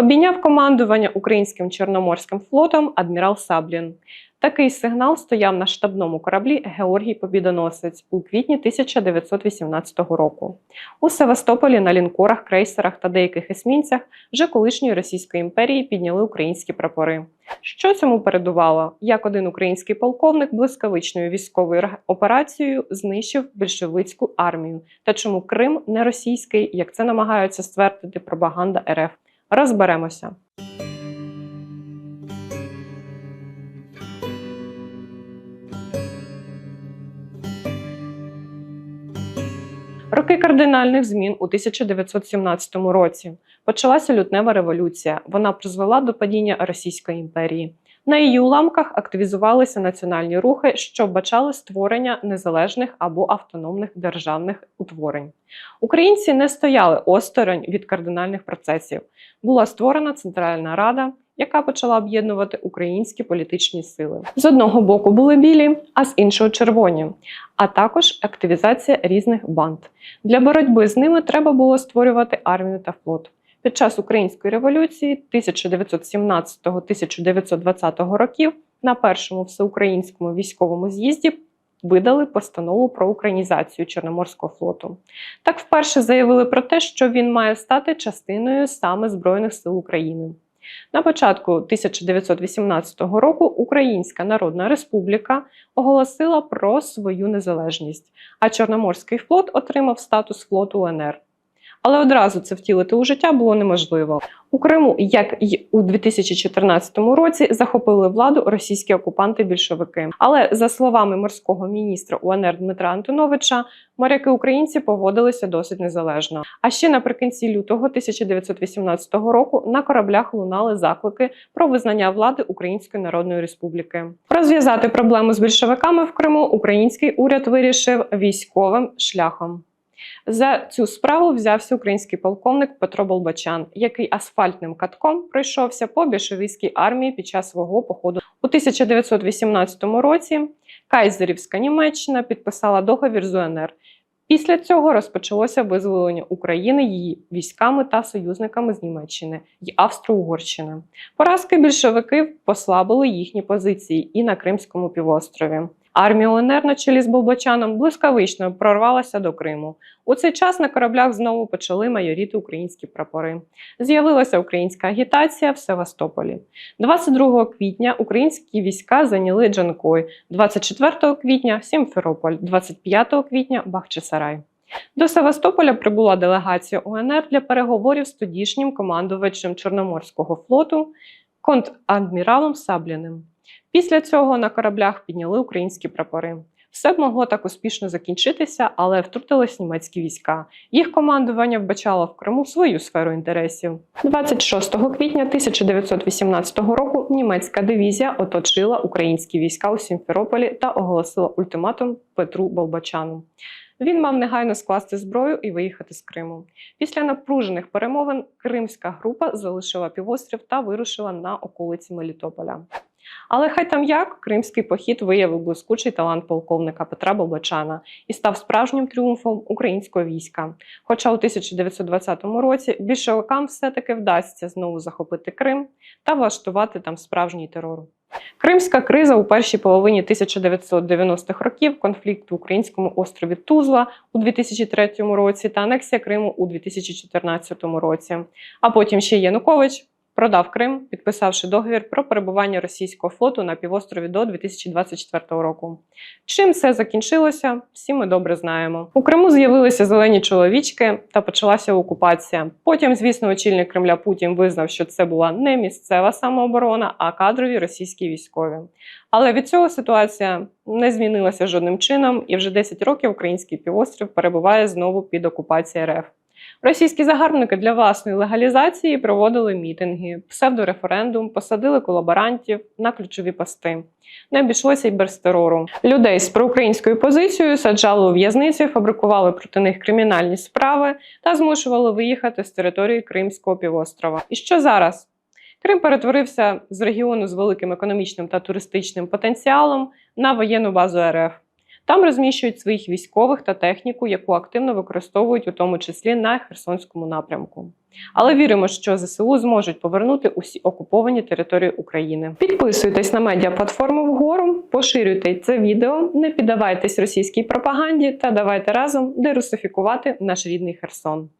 Обійняв командування українським Чорноморським флотом адмірал Саблін. Такий сигнал стояв на штабному кораблі Георгій Побідоносець у квітні 1918 року. У Севастополі на лінкорах, крейсерах та деяких есмінцях вже колишньої Російської імперії підняли українські прапори. Що цьому передувало? Як один український полковник блискавичною військовою операцією знищив більшовицьку армію, та чому Крим не російський, як це намагаються ствердити пропаганда РФ? Розберемося. Роки кардинальних змін у 1917 році почалася лютнева революція. Вона призвела до падіння Російської імперії. На її уламках активізувалися національні рухи, що бачали створення незалежних або автономних державних утворень. Українці не стояли осторонь від кардинальних процесів. Була створена Центральна Рада, яка почала об'єднувати українські політичні сили. З одного боку були білі, а з іншого червоні, а також активізація різних банд. Для боротьби з ними треба було створювати армію та флот. Під час української революції 1917-1920 років на першому всеукраїнському військовому з'їзді видали постанову про українізацію Чорноморського флоту. Так вперше заявили про те, що він має стати частиною саме Збройних сил України. На початку 1918 року Українська Народна Республіка оголосила про свою незалежність, а Чорноморський флот отримав статус флоту УНР. Але одразу це втілити у життя було неможливо. У Криму, як і у 2014 році, захопили владу російські окупанти-більшовики. Але за словами морського міністра УНР Дмитра Антоновича, моряки українці поводилися досить незалежно. А ще наприкінці лютого 1918 року на кораблях лунали заклики про визнання влади Української Народної Республіки. Розв'язати проблему з більшовиками в Криму український уряд вирішив військовим шляхом. За цю справу взявся український полковник Петро Болбачан, який асфальтним катком пройшовся по більшовицькій армії під час свого походу. У 1918 році Кайзерівська Німеччина підписала договір з УНР. Після цього розпочалося визволення України її військами та союзниками з Німеччини й Австро-Угорщини. Поразки більшовиків послабили їхні позиції і на Кримському півострові. Армія УНР на чолі з Болбочаном блискавично прорвалася до Криму. У цей час на кораблях знову почали майоріти українські прапори. З'явилася українська агітація в Севастополі. 22 квітня українські війська зайняли Джанкой, 24 квітня Сімферополь, 25 квітня Бахчисарай. До Севастополя прибула делегація УНР для переговорів з тодішнім командувачем Чорноморського флоту контадміралом Сабліним. Після цього на кораблях підняли українські прапори. Все б могло так успішно закінчитися, але втрутились німецькі війська. Їх командування вбачало в Криму свою сферу інтересів. 26 квітня 1918 року німецька дивізія оточила українські війська у Сімферополі та оголосила ультиматум Петру Болбачану. Він мав негайно скласти зброю і виїхати з Криму. Після напружених перемовин кримська група залишила півострів та вирушила на околиці Мелітополя. Але хай там як кримський похід виявив блискучий талант полковника Петра Болбачана і став справжнім тріумфом українського війська. Хоча у 1920 році більшовикам все-таки вдасться знову захопити Крим та влаштувати там справжній терор. Кримська криза у першій половині 1990-х років, конфлікт в українському острові Тузла у 2003 році та анексія Криму у 2014 році. А потім ще Янукович продав Крим, підписавши договір про перебування російського флоту на півострові до 2024 року. Чим це закінчилося, всі ми добре знаємо. У Криму з'явилися зелені чоловічки та почалася окупація. Потім, звісно, очільник Кремля Путін визнав, що це була не місцева самооборона, а кадрові російські військові. Але від цього ситуація не змінилася жодним чином, і вже 10 років український півострів перебуває знову під окупацією РФ. Російські загарбники для власної легалізації проводили мітинги, псевдореферендум, посадили колаборантів на ключові пости. Не обійшлося й без терору. Людей з проукраїнською позицією саджали у в'язниці, фабрикували проти них кримінальні справи та змушували виїхати з території Кримського півострова. І що зараз? Крим перетворився з регіону з великим економічним та туристичним потенціалом на воєнну базу РФ. Там розміщують своїх військових та техніку, яку активно використовують у тому числі на Херсонському напрямку. Але віримо, що ЗСУ зможуть повернути усі окуповані території України. Підписуйтесь на медіаплатформу вгору, поширюйте це відео, не піддавайтесь російській пропаганді та давайте разом дерусифікувати наш рідний Херсон.